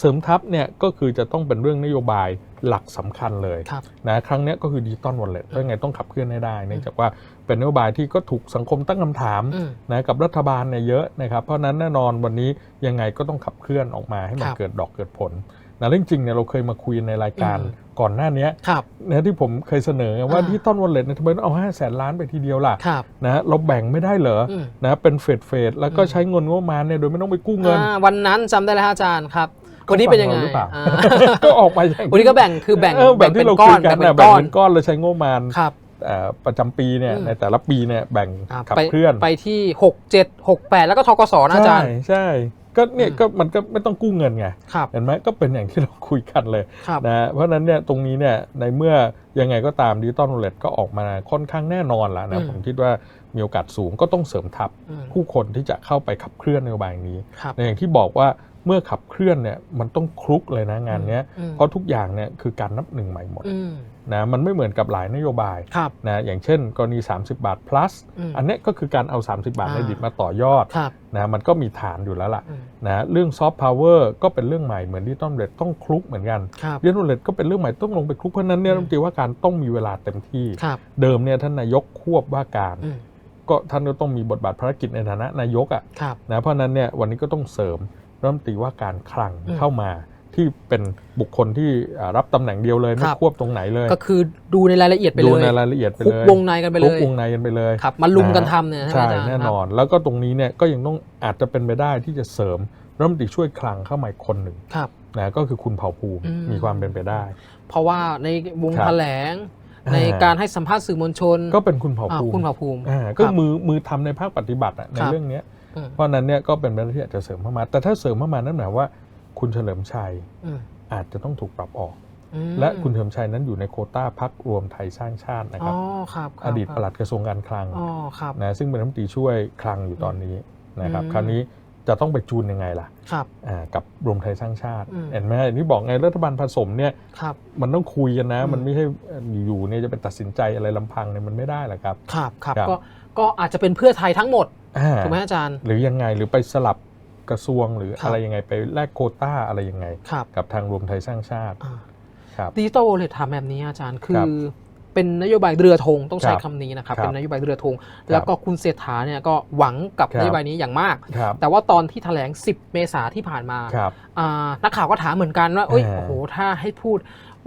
เสริมทัพเนี่ยก็คือจะต้องเป็นเรื่องนโยบายหลักสำคัญเลยครับนะครั้งเนี้ยก็คือดิจิตอลวอลเล็ตเพราะไงต้องขับเคลื่อนให้ได้เนื่องจากว่าเป็นนโยบายที่ก็ถูกสังคมตั้งคำถามอืมนะกับรัฐบาลเนี่ยเยอะนะครับเพราะฉะนั้นแน่นอนวันนี้ยังไงก็ต้องขับเคลื่อนออกมาให้มันครับเกิดดอกเกิดผลนะเรื่องจริงเนี่ยเราเคยมาคุยในรายการอืมก่อนหน้าเนี้ยครับนะที่ผมเคยเสนอว่าอ่าดิจิตอลวอลเล็ตเนี่ยทำไมต้องเอาห้าแสนล้านไปทีเดียวล่ะครับนะเราแบ่งไม่ได้เหรออืมนะเป็นเฟดเฟดแล้วก็อืมใช้เงินงบประมาณเนี่ยโดยไม่ต้องไปกู้เงินอ่าวันนั้นจำได้แล้วฮะอาจารย์ครับ วันนี้เป็นยังไงฟัราหรือเปล่าอ่าก็ออกมาอย่างวันนี้ก็แบ่งคือแบ่งเออแบบที่เราคุยกันแบ่นะงแบ่เป็งนก้อนเป็นก้อนเราใช้งบประมาณครับเอ่อประจำปีเนี่ยอืมในแต่ละปีเนี่ยแบ่งอ่าขับไปเคลื่อนไปที่ 6 7 6 8 แล้วก็ทกสนะอาจารย์ ใช่ใช่ก็เนี่ยอืมก็มันก็ไม่ต้องกู้เงินไงครับเห็นไหมก็เป็นอย่างที่เราคุยกันเลยครับนะเพราะฉะนั้นเนี่ยตรงนี้เนี่ยในเมื่อยังไงก็ตามดิจิตอลวอลเล็ตก็ออกมาค่อนข้างแน่นอนแล้วอืนะมผมคิดว่ามีโอกาสสูงก็ต้องเสริมทัพอืมผู้คนที่จะเข้าไปขับเคลื่อนนโยบายนี้ครับในอย่างที่บอกว่า เมื่อขับเคลื่อนเนี่ยมันต้องคลุกเลยนะงานเนี้ยอืมเพราะทุกอย่างเนี่ยคือการนับหนึ่งใหม่หมดอืมนะมันไม่เหมือนกับหลายนโยบายครับนะอย่างเช่น กรณี 30 บาท plus อืมอันเนี้ยก็คือการเอา 30 บาทอ่าในดิบมาต่อยอดครับนะมันก็มีฐานอยู่แล้วล่ะอืมนะเรื่องซอฟต์พาวเวอร์ก็เป็นเรื่องใหม่เหมือนที่ต้นเรดต้องคลุกเหมือนกันครับดิจิทัลเรดก็เป็นเรื่องใหม่ต้องลงไปคลุกเพราะฉะนั้นเนี่ยอืมรัฐมนตรีว่าการต้องมีเวลาเต็มที่ครับเดิมเนี่ยท่านนายกควบว่าการอืมก็ท่านก็ต้องมีบทบาทภารกิจในฐานะนายกอะครับนะเพราะฉะนั้นเนี่ยวันนี้ก็ต้องเสริม รัฐมนตรีว่าการคลังอืมเข้ามาที่เป็นบุคคลที่อ่ารับตำแหน่งเดียวเลยคไม่รับควบตรงไหนเลย ก็คือดูในรายละเอียดไปดูเลยในรายละเอียดไปคุเลกยวงในกันไปคเลลุกยวงในกันไปเลยครับมาลุมกันนะทำเนี่ยใช่ไหมอาจารย์แน่นอน แล้วก็ตรงนี้เนี่ยก็ยังต้องอาจจะเป็นไปได้ที่จะเสริมรัฐมนตรีช่วยคลังเข้ามาอีกคนหนึ่งครับนะก็คือคุณเผ่าภูมิอืมมีความเป็นไปได้ เพราะว่าในวงครับแถลงอ่า ในการให้สัมภาษณ์สื่อมวลชนก็เป็นคุณเผ่าอ่าภูมิคุณเผ่าภูมิอ่าก็ครับมือมือทำในภาคปฏิบัติอะในครับเรื่องเนี้ยอืมเพราะฉะนั้นเนี่ยก็เป็นไปได้ที่อาจจะเสริมเข้ามา แต่ถ้าเสริมเข้ามานั่นหมายว่า คุณเฉลิมชัยอืมอาจจะต้องถูกปรับออกอืมและคุณเฉลิมชัยนั้นอยู่ในโควต้าพักรวมไทยสร้างชาตินะคอ๋รัอบครับคอบดีตคปรับลัดกระทรวงการคลังอ๋อครับนะซึ่งเป็นรัฐมนตรีช่วยคลังอยู่ตอนนี้นะครับอืมคราวนี้ จะต้องไปจูนยังไงล่ะครับอ่ากับรวมไทยสร้างชาติอืมเห็นไหมอย่างที่บอกไงรัฐบาลผสมเนี่ยครับมันต้องคุยกันนะอืมมันไม่ใช่อยู่ๆเนี่ยจะไปตัดสินใจอะไรลำพังเนี่ยมันไม่ได้หรอกครับครับครับครับก็ก็อาจจะเป็นเพื่อไทยทั้งหมดอ่าถูกไหมอาจารย์ หรือยังไงหรือไปสลับกระทรวงหรือครับอะไรยังไงไปแลกโควต้าอะไรยังไงครับกับทางรวมไทยสร้างชาติอ่าครับดิจิตอลวอลเล็ตถามแบบนี้อาจารย์คืครัอบ เป็นนโยบายเรือธงต้องใช้ครับคำนี้นะครับครับ เป็นนโยบายเรือธง แล้วก็คุณเศรษฐาเนี่ยก็หวังกับครับนโยบายนี้อย่างมากครับแต่ว่าตอนที่แถลง 10 เมษาที่ผ่านมาครับอ่านักข่าวก็ถามเหมือนกันว่าเอ้ยอ่าโอ้โหถ้าให้พูด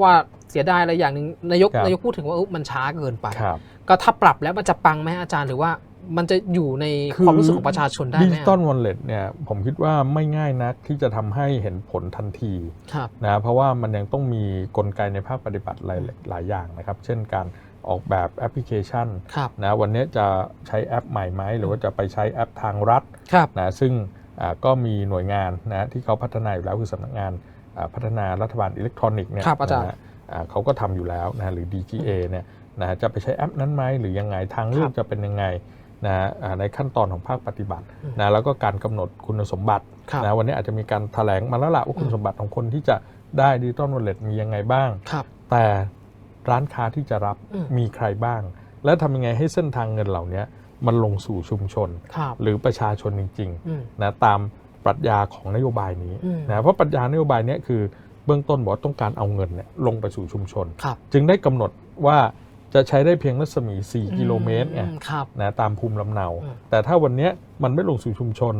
ว่าเสียดายอะไรอย่างหนึ่งนายกครับนายกพูดถึงว่าเอ้ยมันช้าเกินไปครับก็ถ้าปรับแล้วมันจะปังไหมอาจารย์หรือว่า มันจะอยู่ในคือความรู้สึกของประชาชนได้ดิไหมจิตอลวอลเล็ตเนี่ยผมคิดว่าไม่ง่ายนักที่จะทำให้เห็นผลทันทีครับนะเพราะว่ามันยังต้องมีกลไกในภาคปฏิบัติหลายหลายอย่างนะครับ เช่นการออกแบบแอปพลิเคชันครับนะวันนี้จะใช้แอปใหม่ไหมหรือว่าจะไปใช้แอปทางรัฐครับนะซึ่งอ่าก็มีหน่วยงานนะที่เขาพัฒนาอยู่แล้วคือสำนักงานอ่าพัฒนารัฐบาลอิเล็กทรอนิกส์เนี่ยครับอาจารย์นะฮะอ่าเขาก็ทำอยู่แล้วนะหรือ DGA เนี่ยนะจะไปใช้แอปนั้นไหมหรือยังไงทางเลือกจะเป็นยังไง นะอ่าในขั้นตอนของภาคปฏิบัตินะแล้วก็การกำหนดคุณสมบัติครับนะวันนี้อาจจะมีการแถลงมาแล้วล่ะว่าคุณสมบัติของคนที่จะได้ดิจิตอลวอลเล็ตมียังไงบ้างครับแต่ร้านค้าที่จะรับอืมมีใครบ้าง และทำยังไงให้เส้นทางเงินเหล่านี้มันลงสู่ชุมชนครับหรือประชาชนจริงอืมๆนะตามปรัชญาของนโยบายนี้อืมนะเพราะปรัชญานโยบายเนี้คือเบื้องต้นบอกว่าต้องการเอาเงินเนี่ยลงไปสู่ชุมชนครับจึงได้กำหนดว่า จะใช้ได้เพียงรัศมี 4 กิโลเมตรไงอืครับนะตามภูมิลำเนาอืมแต่ถ้าวันเนี้ยมันไม่ลงสู่ชุมชน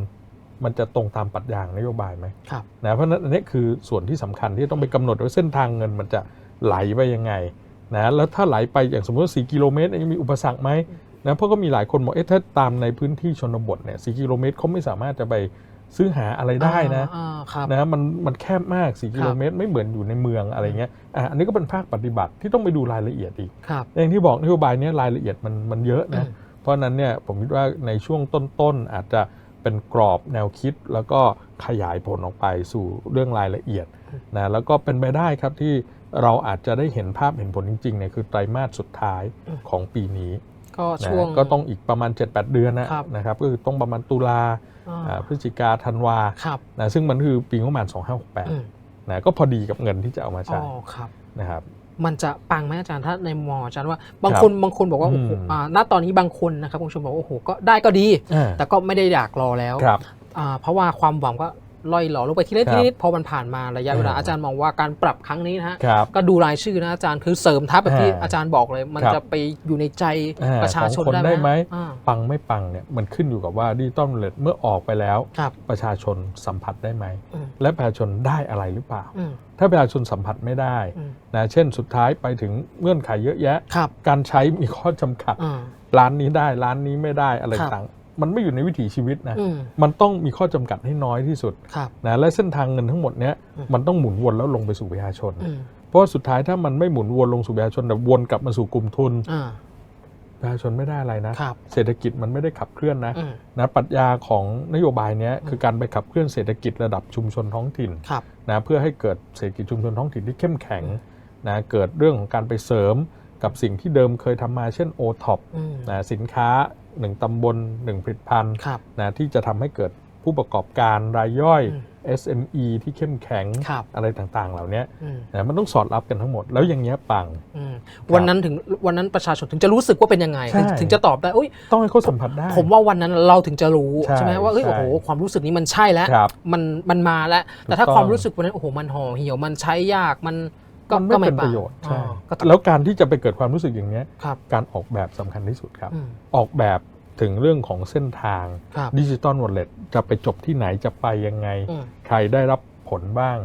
มันจะตรงตามปรัชญานโยบายไหมครับนะเพราะฉะนั้นอันนี้คือส่วนที่สำคัญที่ต้องไปกำหนดว่าเส้นทางเงินมันจะไหลไปยังไงนะแล้วถ้าไหลไปอย่างสมมติว่า4กิโลเมตรเนี่ยยังมีอุปสรรคไหมนะเพราะก็มีหลายคนบอกเอ๊ะถ้าตามในพื้นที่ชนบทเนี่ยสกิโลเมตรเขาไม่สามารถจะไป ซื้อหาอะไรได้นะอ่าครับนะมันมันแคบมาก4กิโลเมตรไม่เหมือนอยู่ในเมืองอะไรเงี้ยอะอันนี้ก็เป็นภาคปฏิบัติที่ต้องไปดูรายละเอียดอีกครับอย่างที่บอกนโยบายเนี้ยรายละเอียดมันมันเยอะนะอืมเพราะฉะนั้นเนี่ยผมคิดว่าในช่วงต้นๆอาจจะเป็นกรอบแนวคิดแล้วก็ขยายผลออกไปสู่เรื่องรายละเอียดนะแล้วก็เป็นไปได้ครับที่เราอาจจะได้เห็นภาพเห็นผลจริงๆเนี่ยคือไตรมาสสุดท้ายของปีนี้ก็นะช่วงก็ต้องอีกประมาณ 7-8 เดือนนะครับนะครับก็คือต้องประมาณตุลาอ่าอ่า พฤศจิกาธันวาครับนะซึ่งมันคือปีงบประมาณอืม2568นะก็พอดีกับเงินที่จะเอามาอ๋ใช้อครับนะครับมันจะปังไหมอาจารย์ถ้าในมออาจารย์ว่าบางครับคนบางคนบอกว่าโอ้โหอืมอ่าณตอนนี้บางคนนะครับคุณผู้ชมบอกว่าโอ้โหก็ได้ก็ดีอ่าแต่ก็ไม่ได้อยากรอแล้วครับอ่าเพราะว่าความหวังก็ ล่อยหลอลงไปทีละครับทีนิดพอมันผ่านมาระยะเวลาอ่าอาจารย์มองว่าการปรับครั้งนี้นะฮะครับก็ดูรายชื่อนะอาจารย์คือเสริมทัพแบบที่อ่าอาจารย์บอกเลย มันครับจะไปอยู่ในใจอ่าประชาชนของคนได้ได้ไหมอ่าปังไม่ปังเนี่ยมันขึ้นอยู่กับว่าดิจิตอลเลตเมื่อออกไปแล้วครับประชาชนสัมผัสได้ไหมอืมและประชาชนได้อะไรหรือเปล่าอืมถ้าประชาชนสัมผัสไม่ได้อืมนะเช่นสุดท้ายไปถึงเงื่อนไขเยอะแยะครับการใช้มีข้อจำกัดอ่าร้านนี้ได้ร้านนี้ไม่ได้อะไรครับต่าง มันไม่อยู่ในวิถีชีวิตนะอืมมันต้องมีข้อจำกัดให้น้อยที่สุดครับนะและเส้นทางเงินทั้งหมดเนี้ยอืมมันต้องหมุนวนแล้วลงไปสู่ประชาชนอืมเพราะว่าสุดท้ายถ้ามันไม่หมุนวนลงสู่ประชาชนแต่วนกลับมาสู่กลุ่มทุนอ่าประชาชนไม่ได้อะไรนะครับเศรษฐกิจมันไม่ได้ขับเคลื่อนนะอืมนะปรัชญาของนโยบายเนี้ยคือการไปขับเคลื่อนเศรษฐกิจระดับชุมชนท้องถิ่นครับนะเพื่อให้เกิดเศรษฐกิจชุมชนท้องถิ่นที่เข้มแข็งนะเกิดเรื่องของการไปเสริมกับสิ่งที่เดิมเคยทำมาเช่น o t o p อืมนะสินค้า 1ตำบล1ผลิตภัณฑ์ครับนะที่จะทำให้เกิดผู้ประกอบการรายย่อยอืม SME ที่เข้มแข็งครับอะไรต่างๆ เหล่านี้อืมนะมันต้องสอดรับกันทั้งหมด แล้วอย่างเงี้ยปังอืมวันนั้นถึงวันนั้นประชาชนถึงจะรู้สึกว่าเป็นยังไงใช่ถึงถึงจะตอบได้อุ้ยต้องให้เขาสัมผัสได้ ผมว่าวันนั้นเราถึงจะรู้ใช่ใช่ไหมว่าเอ้ยใช่โอ้โหความรู้สึกนี้มันใช่แล้วครับมันมันมาแล้ว แต่ถ้าถูกต้องความรู้สึกวันนั้นโอ้โหมันห่อเหี่ยวมันใช้ยากมัน ก็มันก็ไม่ไม่เป็นปัปงระโยชน์ใช่อ๋อก็ต้องแล้วการที่จะไปเกิดความรู้สึกอย่างเนี้ยครับการออกแบบสำคัญที่สุดครับอืมออกแบบถึงเรื่องของเส้นทางครับดิจิตอลวอลเล็ตจะไปจบที่ไหนจะไปยังไงอืมใครได้รับผลบ้าง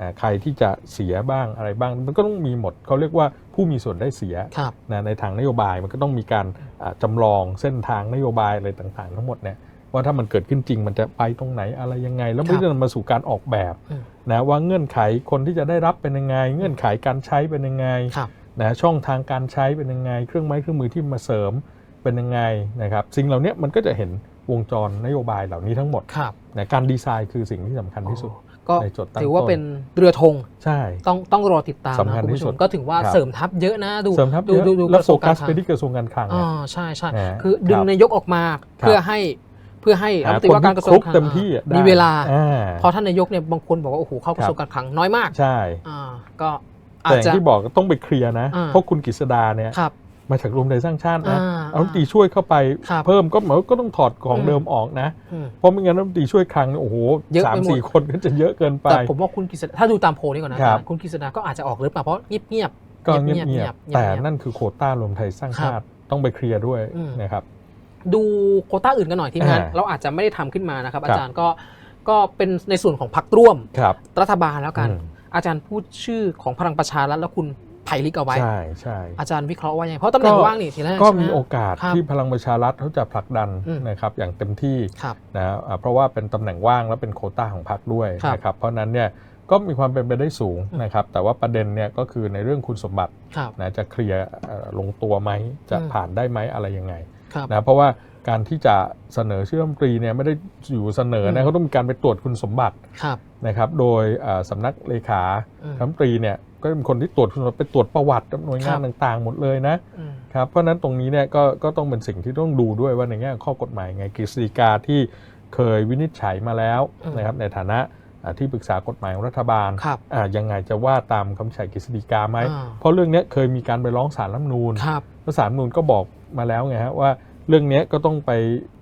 อ่าใครที่จะเสียบ้างอะไรบ้าง มันก็ต้องมีหมดเขาเรียกว่าผู้มีส่วนได้เสียครับนะในทางนโยบายมันก็ต้องมีการอ่าจำลองเส้นทางนโยบายอะไรต่างๆ ทั้งหมดเนี่ยว่าถ้ามันเกิดขึ้นจริงมันจะไปตรงไหนอะไรยังไง แล้วมันก็จะนำมาสู่การออกแบบอืม นะว่าเงื่อนไขคนที่จะได้รับเป็นยังไง เงื่อนไขการใช้เป็นยังไงครับนะช่องทางการใช้เป็นยังไง เครื่องไม้เครื่องมือที่มาเสริมเป็นยังไงนะครับสิ่งเหล่านี้มันก็จะเห็นวงจรนโยบายเหล่านี้ทั้งหมดครับนะการดีไซน์คือสิ่งที่สำคัญที่สุดก็ในจุดตั้งถือว่าต้นเป็นเรือธงใช่ต้องต้องรอติดตามสำคันะญคุณที่ผู้ชสุมดก็ถึงว่าครับเสริมทัพเยอะนะดูเสริมทัพดูเยอะดูดูแล้วกระโฟทรวงกัการสคลังไปที่กระทรวงการคลังอ๋อเนี่ยใช่ใช่นะคือดึงครับนายกออกมาครับเพื่อให้ เพื่อให้รัฐมนตรีว่าการกระทรวงคการคลังเต็มที่อะได้มีเวลาอ่าเพราะท่านนายกเนี่ยบางคนบอกว่า โอ้โห เข้ากระทรวงการคลังน้อยมาก ใช่อ่าก็อาแต่จอย่าจะงที่บอกต้องไปเคลียร์นะอ่าเพราะคุณกฤษดาเนี่ยครับมาจากรวมไทยสร้างชาตินะอ่าเอารัฐมนตรีช่วยเข้าไปครับเพิ่มก็หมายว่าก็ต้องถอดของอืมเดิมออกนะอืมเพราะไม่งั้นรัฐมนตรีช่วยคลังเนี่ยโอ้โหเยอะสามไปหมดสี่คนก็จะเยอะเกินไป แต่ผมว่าคุณกฤษดาถ้าดูตามโพลนี่ก่อนนะอาครัจาบรย์คุณกฤษดาก็อาจจะออกหรือเปล่าเพราะเงียบเงียบก็เงียบเงีเงียยบบๆแต่เงียบๆนั่นคือโควต้ารวมไทยสร้างครับชาติต้องไปเคลียร์ด้วยอืมนะครับ ดูโควต้าอื่นกันหน่อยทีมงานอ่าเราอาจจะไม่ได้ทำขึ้นมานะครับครับ อาจารย์ก็ก็เป็นในส่วนของพรรคร่วมครับรัฐบาลแล้วกันอืมอาจารย์พูดชื่อของพลังประชารัฐแล้วคุณไผ่ลิกเอาไว้ใช่ใช่อาจารย์วิเคราะห์ว่ายังไงเพราะตำแหน่งก็ว่างนี่ทีแรกก็ใช่ไหมีโอกาสครับที่พลังประชารัฐเขาจะผลักดันอืมนะครับอย่างเต็มที่ครับนะอ่าเพราะว่าเป็นตำแหน่งว่างและเป็นโควต้าของพรรคด้วยครับนะครับเพราะฉะนั้นเนี่ยก็มีความเป็นไปได้สูงอืมนะครับ แต่ว่าประเด็นเนี่ยก็คือในเรื่องคุณสมบัติครับนะจะเคลียร์เอ่อลงตัวไหมจะอืมผ่านได้ไหมอะไรยังไงครับ นะเพราะว่าการที่จะเสนอชื่อรัฐมนตรีเนี่ยไม่ได้อยู่เสนออืนะมเขาต้องมีการไปตรวจคุณสมบัติครับนะครับ โดยเอ่อสำนักเลขาอืมรัฐมนตรีเนี่ยก็เป็นคนที่ตรวจคุณสมบัติไปตรวจประวัติหน่วยงานครับต่างๆ หมดเลยนะอืมครับเพราะฉะนั้นตรงนี้เนี่ยก็ก็ต้องเป็นสิ่งที่ต้องดูด้วยว่าในแง่ข้อกฎหมายไงกฤษฎีกาที่เคยวินิจฉัยมาแล้วอืมนะครับในฐานะอ่าที่ปรึกษากฎหมายของรัฐบาลครับอ่ายังไงจะว่าตามคำวินิจฉัยกฤษฎีกาไหมอ่าเพราะเรื่องเนี้ยเคยมีการไปร้องศาลรัฐธรรมนูญครับแล้วศาลรัฐธรรมนูญก็บอกมาแล้วไงฮะว่า เรื่องเนี้ยก็ต้องไป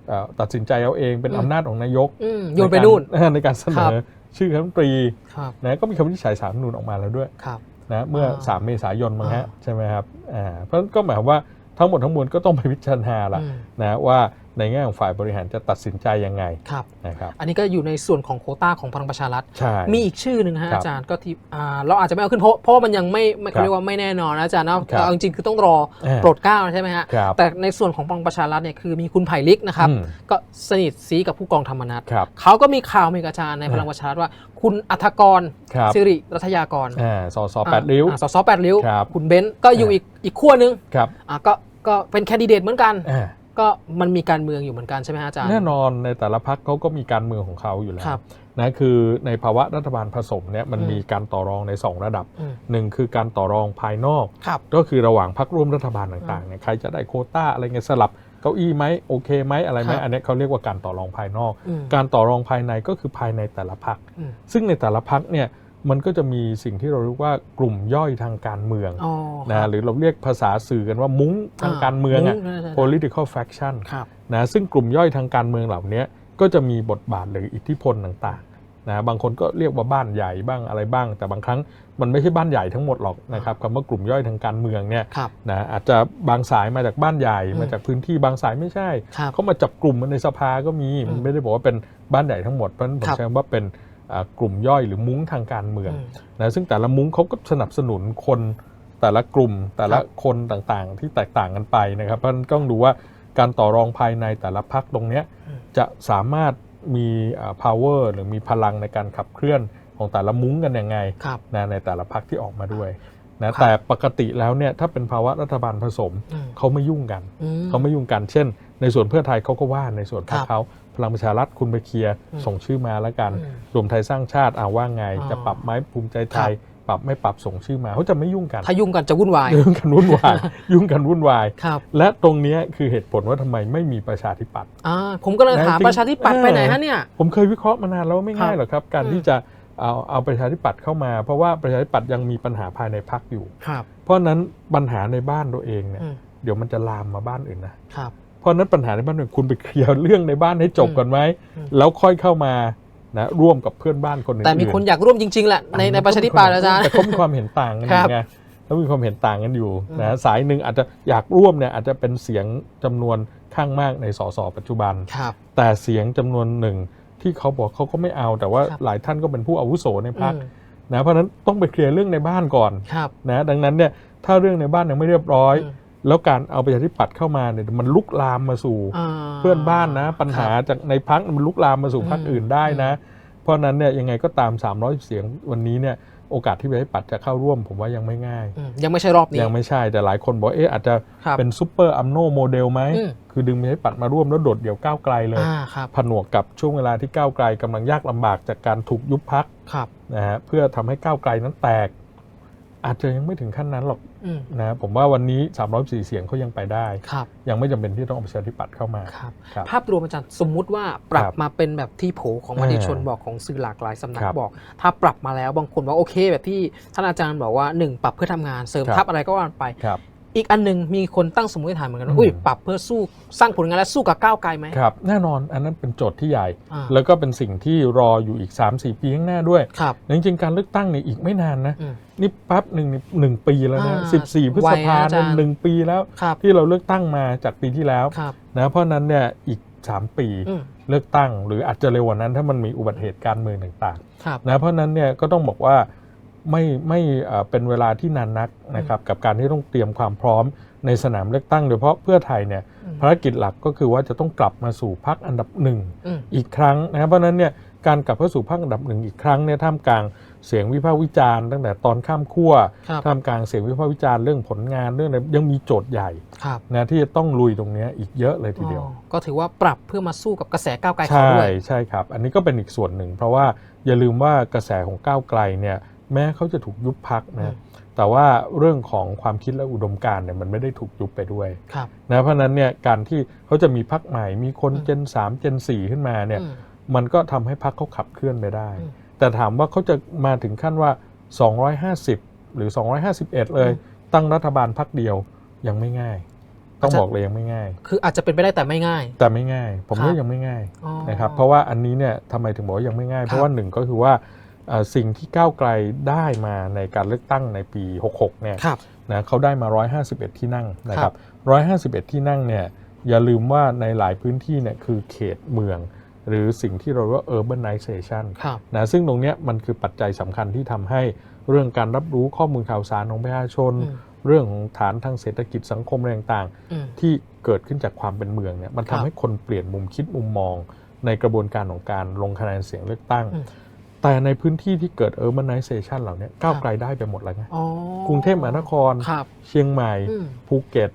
เอ่อตัดสินใจเอาเองเป็นอืมอำนาจของนายกอืมโยนไปนู่นใการในการเสนครัอบชื่อรัฐมนตรีครับนะก็มีคำวินิจฉัยศาลรัฐธรรมนูญออกมาแล้วด้วยครับนะเมื่ออ่า3เมษายนมั้งฮะอ่าใช่ไหมครับอ่าเพราะฉะนั้นก็หมายความว่าทั้งหมดทั้งมวลก็ต้องไปพิจารณาละอืมนะว่าในแง่ของฝ่ายบริหารจะตัดสินใจยังไงครับนะครับ อันนี้ก็อยู่ในส่วนของโควต้าของพลังประชารัฐใช่มีอีกชื่อหนึ่งนะฮะครับอาจารย์ก็ที่อ่าเราอาจจะไม่เอาขึ้นเพราะเพราะว่ามันยังไม่ไม่ครัเขาบเรียกว่าไม่แน่นอนนะอาจารย์นะครับเอาจริงๆคือต้องรออ่าโปรดเกล้าใช่ไหมฮะครับแต่ในส่วนของพลังประชารัฐเนี่ยคือมีคุณไผ่ลิกนะครับอืมก็สนิทซีกับผู้กองธรรมนัฐครับเขาก็มีข่าวมีกบอาจารย์ในพลังประชารัฐว่า คุณอัธกรครับสิริรัตยากรอ่าสสแปดริ้วอ่าสสแปดริ้วครับคุณเบนซ์ก็อยู่อ่าอีกอีกขั้วหนึงครับอ่าก็ก็เป็นแคนดิเดตเหมือนกันอ่า ก็มันมีการเมืองอยู่เหมือนกันใช่ไหมฮะอาจารย์ แน่นอนในแต่ละพักเขาก็มีการเมืองของเขาอยู่แล้วครับนะคือในภาวะรัฐบาลผสมเนี่ยมันอืมมีการต่อรองใน 2 ระดับอืมหนึ่งคือการต่อรองภายนอก ครับก็คือระหว่างพักร่วมรัฐบาลต่างๆเนี่ยใครจะได้โควต้าอะไรเงี้ยสลับเก้าอี้ไหมโอเคไหมอะไรไหมครับ อันเนี้ยเขาเรียกว่าการต่อรองภายนอก อืม การต่อรองภายในก็คือภายในแต่ละพัก อืมซึ่งในแต่ละพักเนี่ย มันก็จะมีสิ่งที่เราเรียกว่ากลุ่มย่อยทางการเมืองอ๋อนะหรือเราเรียกภาษาสื่อกันว่ามุ้งทางการเมืองอะใช่ใช่ political faction ครับนะซึ่งกลุ่มย่อยทางการเมืองเหล่านี้ก็จะมีบทบาทหรืออิทธิพลต่างๆนะบางคนก็เรียกว่าบ้านใหญ่บ้างอะไรบ้าง แต่บางครั้งมันไม่ใช่บ้านใหญ่ทั้งหมดหรอกนะครับคำว่ากลุ่มย่อยทางการเมืองเนี่ยครับนะอาจจะบางสายมาจากบ้านใหญ่อืมมาจากพื้นที่บางสายไม่ใช่ครับเขามาจับกลุ่มมันในสภาก็มีอืมมันไม่ได้บอกว่าเป็นบ้านใหญ่ทั้งหมดเพราะฉะนั้นผมครับใช้คำว่าเป็นอ่า กลุ่มย่อยหรือมุ้งทางการเมืองอืมนะซึ่งแต่ละมุ้งเขาก็สนับสนุนคนแต่ละกลุ่มแต่ละครับคนต่างๆ ที่แตกต่างกันไปนะครับเพราะฉะนั้นต้องดูว่าการต่อรองภายในแต่ละพักตรงเนี้ยอืมจะสามารถมีอ่า power หรือมีพลังในการขับเคลื่อนของแต่ละมุ้งกันยังไงครับนะในแต่ละพักที่ออกมาด้วยนะครับแต่ปกติแล้วเนี่ยถ้าเป็นภาวะรัฐบาลผสมอืมเขาไม่ยุ่งกันอืมเขาไม่ยุ่งกัน เช่น ในส่วนเพื่อไทยเขาก็ว่าในส่วนพรรคครับเขา พลังประชารัฐคุณไปเคลียร์อืมส่งชื่อมาแล้วกันอืมรวมไทยสร้างชาติอาว่าไงอ๋อจะปรับไหมภูมิใจไทย ปรับไม่ปรับส่งชื่อมาเขาจะไม่ยุ่งกันถ้ายุ่งกันจะวุ่นวายยุ่งกันวุ่นวายยุ่งกันวุ่นวายครับและตรงเนี้ยคือเหตุผลว่าทำไมไม่มีประชาธิปัตย์อ่าผมก็เลยถามจริงประชาธิปัตย์เออไปไหนฮะเนี่ยผมเคยวิเคราะห์มานานแล้วว่าไม่ง่ายครับหรอกครับ การอืมที่จะเอาเอาประชาธิปัตย์เข้ามา เพราะว่าประชาธิปัตย์ยังมีปัญหาภายในพรรคอยู่ครับเพราะฉะนั้นปัญหาในบ้านตัวเองเนี่ยอืมเดี๋ยวมันจะลามมาบ้านอื่นนะครับ เพราะฉะนั้นปัญหาในบ้านอื่นคุณไปเคลียร์เรื่องในบ้านให้จบก่อนไหมอืมแล้วค่อยเข้ามานะร่วมกับเพื่อนบ้านคนอื่นๆแต่มีคนอยากร่วมจริงๆแหละในในประชาธิปัตย์อาจารย์แต่เขามีความเห็นต่างกันอครัยู่บไงเขามีความเห็นต่างกันอยู่อืมนะสายหนึ่งอาจจะอยากร่วมเนี่ยอาจจะเป็นเสียงจำนวนข้างมากในสสปัจจุบันครับแต่เสียงจำนวนหนึ่งที่เขาบอกเขาก็ไม่เอา แต่ว่าครับหลายท่านก็เป็นผู้อาวุโสในพรรคอืมนะเพราะฉะนั้นต้องไปเคลียร์เรื่องในบ้านก่อนครับนะดังนั้นเนี่ยถ้าเรื่องในบ้านยังไม่เรียบร้อยอืม แล้วการเอาประชาธิปัตย์เข้ามาเนี่ยมันลุกลามมาสู่อ่าเพื่อนบ้านนะ ปัญหาครับจากในพักมันลุกลามมาสู่พรรคอืมอื่นได้นะ เพราะฉะนั้นเนี่ยยังไงก็ตาม 300 เสียงวันนี้เนี่ยโอกาสที่ประชาธิปัตย์จะเข้าร่วมผมว่ายังไม่ง่ายอืมยังไม่ใช่รอบนี้ ยังไม่ใช่แต่หลายคนบอกเอ๊ะอาจจะครับเป็นซูเปอร์อัมโนโมเดลไหมอืมคือดึงประชาธิปัตย์มาร่วมแล้วโดดเดี่ยวก้าวไกลเลยอ่าครับผนวกกับช่วงเวลาที่ก้าวไกลกำลังยากลำบากจากการถูกยุบพักครับนะฮะเพื่อทำให้ก้าวไกลนั้นแตก อาจจะยังไม่ถึงขั้นนั้นหรอกอืมนะผมว่าวันนี้304เสียงเขายังไปได้ครับยังไม่จำเป็นที่ต้องเอาประชาธิปัตย์เข้ามาครับครับภาพรวมอาจารย์สมมุติว่าปรับครับมาเป็นแบบที่โผของมอ่าติชนบอกของสื่อหลากหลายสำนักครับบอก ถ้าปรับมาแล้วบางคนว่าโอเค แบบที่ท่านอาจารย์บอกว่าหนึ่งปรับเพื่อทำงานเสริมครับทัพอะไรก็ว่าไปครับ อีกอันหนึงมีคนตั้งสมมติฐานเหมือนกันว่าอืมอุ้ยปรับเพื่อสู้สร้างผลงานและสู้กับก้าวไกลไหมครับ แน่นอนอันนั้นเป็นโจทย์ที่ใหญ่ อ่าแล้วก็เป็นสิ่งที่รออยู่อีก 3-4 ปีข้างหน้าด้วยครับจริงๆการเลือกตั้งเนี่ยอีกไม่นานนะ อืมนี่แป๊บหนึ่งนี่หนึ่งปีแล้วนะอ่าสิบสี่พฤษภาไวนะอาจารย์ เนี่ยหนึ่งปีแล้ว ครับที่เราเลือกตั้งมาจากปีที่แล้วครับนะเพราะฉะนั้นเนี่ยอีก 3 ปีอืมเลือกตั้ง หรืออาจจะเร็วกว่านั้นถ้ามันมีอุบัติเหตุการเมืองต่างครับ ๆนะเพราะฉะนั้นเนี่ยก็ต้องบอกว่า ไม่ไม่เอ่อเป็นเวลาที่นานนักนะครับกับการที่ต้องเตรียมความพร้อมในสนามเลือกตั้งโดยเฉพาะเพื่อไทยเนี่ยอืมภารกิจหลักก็คือว่าจะต้องกลับมาสู่พักอันดับหนึ่งอืมอีกครั้งนะครับเพราะฉะนั้นเนี่ยการกลับเข้าสู่ภาคอันดับหนึ่งอีกครั้งเนี่ยท่ามกลางเสียงวิพากษ์วิจารณ์ตั้งแต่ตอนข้ามขั้วครับท่ามกลางเสียงวิพากษ์วิจารณ์เรื่องผลงานเรื่องอะไรยังมีโจทย์ใหญ่ครับนะที่จะต้องลุยตรงเนี้ยอีกเยอะเลยทีเดียวอ๋อก็ถือว่าปรับเพื่อมาสู้กับกระแสก้าวไกลเขาใช่ด้วยใช่ครับ อันนี้ก็เป็นอีกส่วนหนึ่ง เพราะว่าอย่าลืมว่ากระแสของก้าวไกลเนี่ย แม้เขาจะถูกยุบพักอืนะมแต่ว่าเรื่องของความคิดและอุดมการณ์เนี่ยมันไม่ได้ถูกยุบไปด้วยครับนะเพราะฉะนั้นเนี่ยการที่เขาจะมีพักใหม่ มีคนอืมเจน 3 เจน 4 ขึ้นมาเนี่ยอืมมันก็ทำให้พักเขาขับเคลื่อนไปได้อืมแต่ถามว่าเขาจะมาถึงขั้นว่า 250 หรือ 251 เลยอืมตั้งรัฐบาลพักเดียวยังไม่ง่าย ต้องอาจจะบอกเลยยังไม่ง่าย คืออาจจะเป็นไปได้แต่ไม่ง่าย แต่ไม่ง่าย ผมครับว่ายังไม่ง่ายอ๋อนะครับเพราะว่าอันนี้เนี่ยทำไมถึงบอกว่ายังไม่ง่าย เพราะว่าหนึ่งก็คือว่าเอ่อ สิ่งที่ก้าวไกลได้มาในการเลือกตั้งในปี 66 เนี่ยครับนะเขาได้มา 151 ที่นั่งนะครับ 151 ที่นั่งเนี่ยอย่าลืมว่าในหลายพื้นที่เนี่ยคือเขตเมือง หรือสิ่งที่เราเรียกว่า urbanization ครับนะซึ่งตรงเนี้ยมันคือปัจจัยสำคัญที่ทำให้เรื่องการรับรู้ข้อมูลข่าวสารของประชาชนอืมเรื่องของฐานทางเศรษฐกิจสังคมอะไรต่างๆอืมที่เกิดขึ้นจากความเป็นเมืองเนี่ยมันครัทำบให้คนเปลี่ยนมุมคิดมุมมอง ในกระบวนการของการลงคะแนนเสียงเลือกตั้งอืม แต่ในพื้นที่ที่เกิด urbanization เหล่านี้ก้าวไกลได้ไปหมดแล้วไงอ๋อกรุงเทพมหานครครับเชียงใหม่อืมภูเก็ต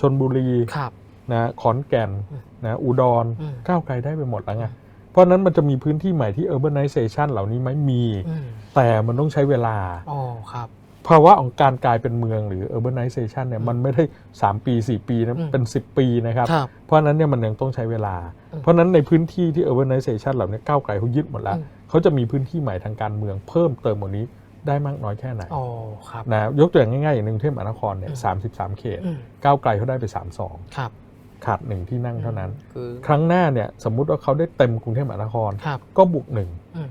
ชนบุรีครับนะขอนแก่นอืมนะอุดรอืมก้าวไกลได้ไปหมดแล้วไงเพราะฉะนั้นมันจะมีพื้นที่ใหม่ที่ urbanization เหล่านี้ไหมมีอืมแต่มันต้องใช้เวลาอ๋อครับภาวะของการกลายเป็นเมืองหรือ urbanization เนี่ยอืมมันไม่ได้ 3 ปี 4 ปีนะอืมเป็น 10 ปีนะครับครับเพราะฉะนั้นเนี่ยมันยังต้องใช้เวลาอืมเพราะฉะนั้นในพื้นที่ที่ urbanization เหล่านี้ก้าวไกลเขายึดหมดแล้วอืม เขาจะมีพื้นที่ใหม่ทางการเมืองเพิ่มเติมหมดนี้ได้มากน้อยแค่ไหนอ๋อครับนะยกตัวอย่างง่ายๆอย่างหนึ่งกรุงเทพมหานครเนี่ยอืมสามสิบสามเขตอืมก้าวไกลเขาได้ไป32ครับขาดหนึ่งที่นั่งเท่านั้นคือครั้งหน้าเนี่ยสมมุติว่าเขาได้เต็มกรุงเทพมหานครครับก็บวกหนึ่งอืม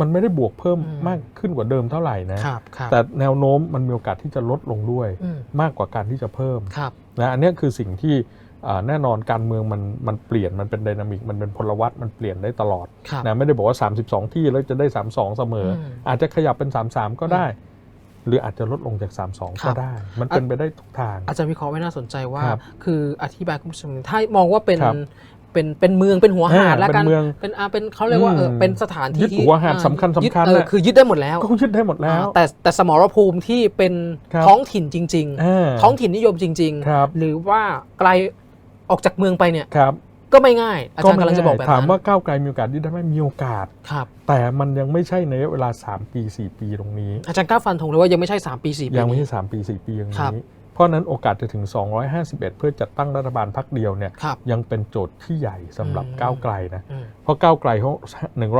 มันไม่ได้บวกเพิ่มอืมมากขึ้นกว่าเดิมเท่าไหร่นะครับครับแต่แนวโน้มมันมีโอกาสที่จะลดลงด้วยอืมมากกว่าการที่จะเพิ่มครับนะ อันเนี้ยคือสิ่งที่อ่า แน่นอนการเมืองมันมันเปลี่ยนมันเป็นไดนามิกมันเป็นพลวัตมันเปลี่ยนได้ตลอดครับนะไม่ได้บอกว่า 32 ที่แล้วจะได้ 32 เสมออมอาจจะขยับเป็น 33 ก็ได้ หรืออาจจะลดลงจาก 32ครัก็บได้ มันเป็นไปได้ทุกทาง อาจารย์วิเคราะห์ไว้น่าสนใจว่าครับคืออธิบายคุณผู้ชมถ้ามองว่าเป็นครับเป็นเป็นเมืองเป็นหัวหาดอ่าแล้วกันเป็นเมืองเป็นอ่าเป็นเขาเรียกว่าเอออืมเป็นสถานที่ยึดที่หัวหาดอ่สำคัญยึดสำคัญเออน่ะคือยึดได้หมดแล้วก็ยึดได้หมดแล้วอ่าแต่แต่สมรภูมิที่เป็นครับท้องถิ่นจริงอ่าๆท้องถิ่นนิยมจริงครับหรือว่าไกล ออกจากเมืองไปเนี่ยครับก็ไม่ง่าย อาจารย์กำลังจะบอกแบบถามนั้นว่าก้าวไกลมีโอกาสที่ได้ไหมมีโอกาสครับแต่มันยังไม่ใช่ในระยะเวลา 3 ปี 4 ปีตรงนี้ อาจารย์กล้าฟันธงเลยว่ายังไม่ใช่ 3 ปี 4 ปียังไม่นี้ใช่ 3 ปี 4 ปีอย่างครับนี้ เพราะฉะนั้นโอกาสจะถึง 251 เพื่อจัดตั้งรัฐบาลพักเดียวเนี่ยครับยังเป็นโจทย์ที่ใหญ่สำหรับอืมก้าวไกลนะอืมเพราะก้าวไกลเขา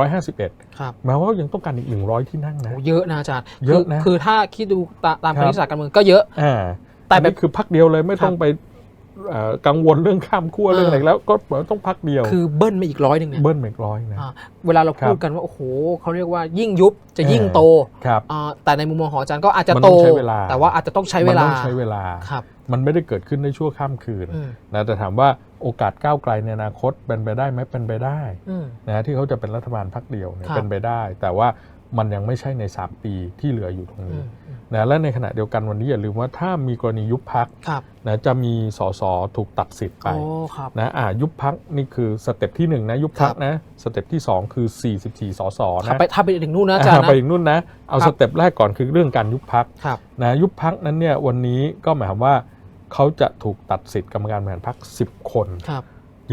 151ครับแม้ว่ายังต้องการอีก 100 ที่นั่งนะโอ้เยอะนะอาจารย์เยอะคืนะคือถ้าคิดดูตาตามครัคบณิตศาสตร์การเมืองก็เยอะอ่าแต่แต่แบบแบบคือพักเดียวเลยไม่ครับต้องไปเอ่อ กังวลเรื่องข้ามขั้วเรื่องอะไรแล้วก็ต้องพักเดียว คือเบิ้ลมาอีกร้อยหนึ่งเนี่ยเบิ้ลเมกร้อยนะอ่าเวลาเราครับพูดกันว่าโอ้โหเขาเรียกว่ายิ่งยุบจะยิ่งเออโตครับอ่าแต่ในมุมมองของอาจารย์ก็อาจจะมันโตต้องใช้เวลาแต่ว่าอาจจะต้องใช้เวมันลาต้องใช้เวลาครับมันไม่ได้เกิดขึ้นในชั่วข้ามคืนอืมนะแต่ถามว่าโอกาสก้าวไกลในอนาคตเป็นไปได้ไหมเป็นไปได้อืมนะที่เขาจะเป็นรัฐบาลพักเดียวเนี่ยครับเป็นไปได้ แต่ว่า มันยังไม่ใช่ใน 3 ปีที่เหลืออยู่ตรงอืนี้มอืมนะและในขณะเดียวกันวันนี้อย่าลืมว่าถ้ามีกรณียุบพักครับนะจะมีสสถูกตัดสิทธิ์ไปโอ้ครับนะอ่ายุบพักนี่คือสเต็ปที่1นะยุบพักครับนะสเต็ปที่ 2 คือ 44สสถ้านะไปถ้าไปถึงนู่นนะอาจารย์อ่านะไปอีกนู่นนะเอาครัสบเต็ปแรกก่อนคือเรื่องการยุบพักครับนะยุบพักนั้นเนี่ยวันนี้ก็หมายความว่าเขาจะถูกตัดสิทธิ์กรรมการบริหารพัก10 คนครับ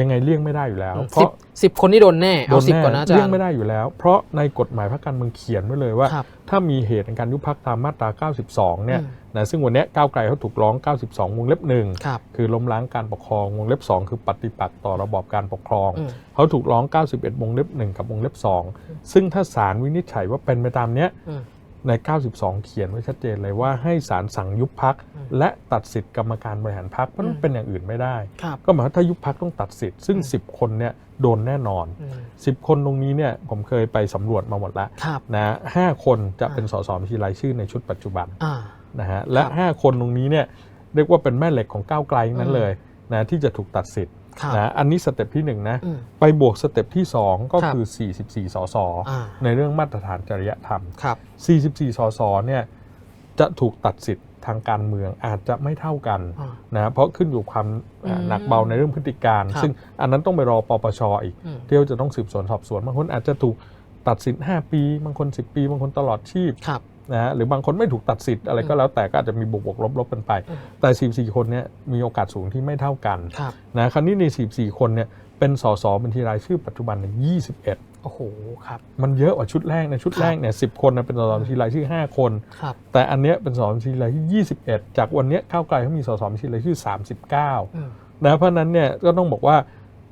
ยังไงเลี่ยงไม่ได้อยู่แล้ว เพสิบราะสิบคนนี่โดนแน่เอาโดสิบแก่อนนะอาจารเลี่ยงย์ ไม่ได้อยู่แล้ว เพราะในกฎหมายพรรคการเมืองเขียนไว้เลยว่า ครับถ้ามีเหตุในการยุบพักตามมาตรา 92 เนี่ยอืม นะซึ่งวันเนี้ยก้าวไกลเขาถูกร้อง 92 วงเล็บหนึ่ง ครับ คือล้มล้างการปกครองวงเล็บ 2 คือปฏิปักษ์ต่อระบอบการปกครอง อืม เขาถูกร้อง 91 วงเล็บ 1 กับวงเล็บ 2 ซึ่งถ้าศาลวินิจฉัยว่าเป็นไปตามเนี้ย อืม ใน 92 เขียนไว้ชัดเจนเลยว่าให้ศาลสั่งยุบพักอืมและตัดสิทธิ์กรรมการบริหารพักเพราะมันอืมเป็นอย่างอื่นไม่ได้ครับก็หมายว่าถ้ายุบพักต้องตัดสิทธิ์ซึ่งอืม10 คนเนี่ยโดนแน่นอนอืม10 คนตรงนี้เนี่ยผมเคยไปสำรวจมาหมดแล้วครับนะห้าคนจะเป็นอ่าสสบัญชีรายชื่อในชุดปัจจุบันอ่านะฮะและครับ5คนตรงนี้เนี่ยเรียกว่าเป็นแม่เหล็กของก้าวไกลทั้งนั้นอืมเลยนะที่จะถูกตัดสิทธิ์ครับ นะอันนี้สเต็ปที่1นะอืมไปบวกสเต็ปที่ 2 ก็ครับคือ 44 สสอ่าในเรื่องมาตรฐานจริยธรรมครับ44 สสเนี่ยจะถูกตัดสิทธิ์ทางการเมืองอาจจะไม่เท่ากันอ่านะเพราะขึ้นอยู่ความอ่าอืมหนักเบาในเรื่องพฤติการครับซึ่งอันนั้นต้องไปรอปปชอีกอืมที่เขาจะต้องสืบสวนสอบสวนบางคนอาจจะถูกตัดสิทธิ์5ปี บางคน 10 ปี บางคนตลอดชีพครับ นะฮะหรือบางคนไม่ถูกตัดสิทธิ์อะไรก็แล้วแต่ก็อาจจะมีบวกบวกลบลบกันไปอืมแต่ 44 คนเนี่ยมีโอกาสสูงที่ไม่เท่ากันครับนะคราวนี้ใน 44 คนเนี่ยเป็นสสบัญชีรายชื่อปัจจุบันเนี่ย21 โอ้โหครับมันเยอะกว่าชุดแรกในชุดครับแรกเนี่ย10คนนะเป็นสสบัญชีรายชื่อ 5 คนครับแต่อันเนี้ยเป็นสสบัญชีรายชื่อ 21 จากวันเนี้ยก้าวไกลเขามีสสบัญชีรายชื่อ 39อืมนะเพราะฉะนั้นเนี่ยก็ต้องบอกว่า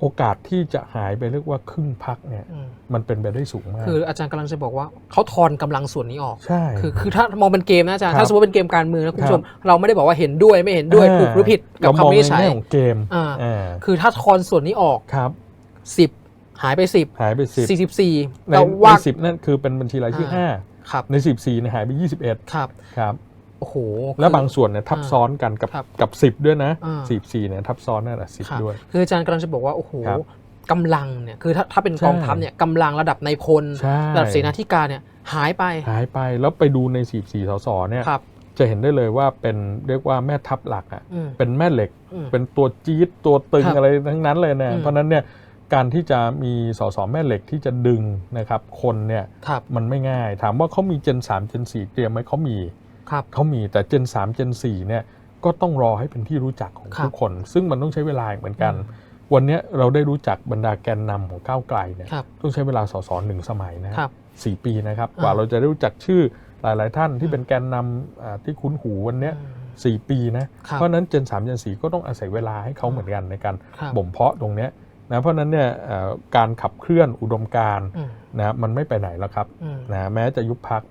โอกาสที่จะหายไปเรียกว่าครึ่งพักเนี่ยอืมมันเป็นไปได้สูงมาก คืออาจารย์กำลังจะบอกว่าเขาทอนกำลังส่วนนี้ออกใช่คือคือถ้ามองเป็นเกมนะอาจารย์ครับถ้าสมมติเป็นเกมการเมืองนะคุณผู้ชมครับเราไม่ได้บอกว่าเห็นด้วยไม่เห็นด้วยอ่าถูกหรือผิดกับเรามองคำวิในนิจฉัยแง่ของเกมอ่าอ่าคือถ้าทอนส่วนนี้ออกครับ10หายไป10หายไปสิบ44ในแต่ในว่าสิบนั่นคือเป็นบัญชีรายชื่ออ่าห้าครับในสิบสี่เนี่ยหายไปยี่สิบเอ็ดครับครับ โอ้โห และคือบางส่วนเนี่ยทับอ่าซ้อนกันกับครับกับสิบด้วยนะอ่าสิบสี่เนี่ยทับซ้อนนั่นแหละสิบครับด้วย คืออาจารย์กำลังจะบอกว่าโอ้โหครับกำลังเนี่ยคือถ้าถ้าเป็นใช่กองทัพเนี่ยกำลังระดับในายพลใช่ระดับเสนาธิการเนี่ยหายไปหายไปแล้วไปดูในสิบสี่สสเนี่ยครับจะเห็นได้เลยว่าเป็นเรียกว่าแม่ทัพหลักอะอืมเป็นแม่เหล็กอืมเป็นตัวจี๊ดตัวตึงครับอะไรทั้งนั้นเลยเนี่ยอืมเพราะฉะนั้นเนี่ยการที่จะมีสสแม่เหล็กที่จะดึงนะครับคนเนี่ยครับมันไม่ง่าย ถามว่าเขามีเจน3เจน4เตรียมไหมเขามีครับ เขามีแต่เจน3เจน4เนี่ยก็ต้องรอให้เป็นที่รู้จักของครับทุกคน ซึ่งมันต้องใช้เวลาอีกเหมือนกันอืมวันเนี้ยเราได้รู้จักบรรดาแกนนำของก้าวไกลเนี่ยครับต้องใช้เวลาสสหนึ่งสมัยนะครับสี่ปีนะครับกว่าอ่าเราจะได้รู้จักชื่อหลาย ๆ ท่านที่เป็นแกนนำอ่าที่คุ้นหูวันเนี้ยอืมสี่ปีนะครับเพราะฉะนั้นเจน3เจน4ก็ต้องอาศัยเวลาให้เขาเหมือนกันในการครับบ่มเพาะตรงเนี้ยนะเพราะฉะนั้นเนี่ยเอ่อการขับเคลื่อนอุดมการณ์อืมนะมันไม่ไปไหนแล้วครับอืมนะแม้จะยุบพัก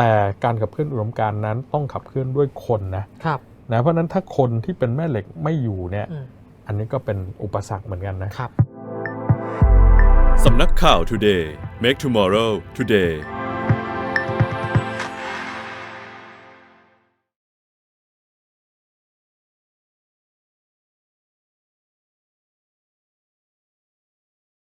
แต่การขับเคลื่อนอุดมการณ์นั้นต้องขับเคลื่อนด้วยคนนะครับนะเพราะฉะนั้นถ้าคนที่เป็นแม่เหล็กไม่อยู่เนี่ยอืมอันนี้ก็เป็นอุปสรรคเหมือนกันนะครับสำนักข่าว Today Make Tomorrow Today